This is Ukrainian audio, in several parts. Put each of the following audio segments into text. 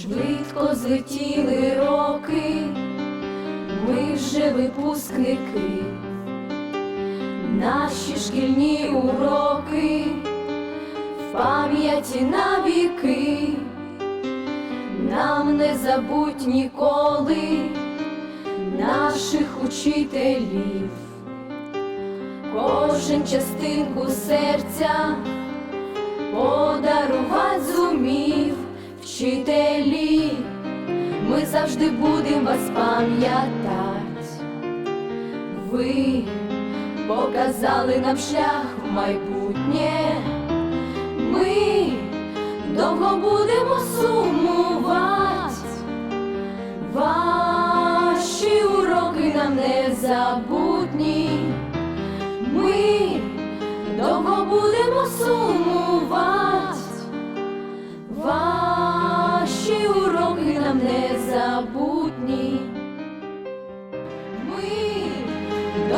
швидко злетіли роки, ми вже випускники, наші шкільні уроки в пам'яті навіки, нам не забудь ніколи наших учителів, кожен частинку серця подарувати зумів вчителі, ми завжди будемо вас пам'ятать. Ви показали нам шлях в майбутнє, ми довго будемо сумувати. Ваші уроки нам не забутні. Ми довго будемо сумувати.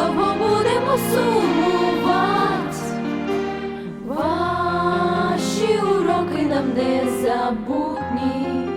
Довго будемо сумувати. Ваші уроки нам не забутні.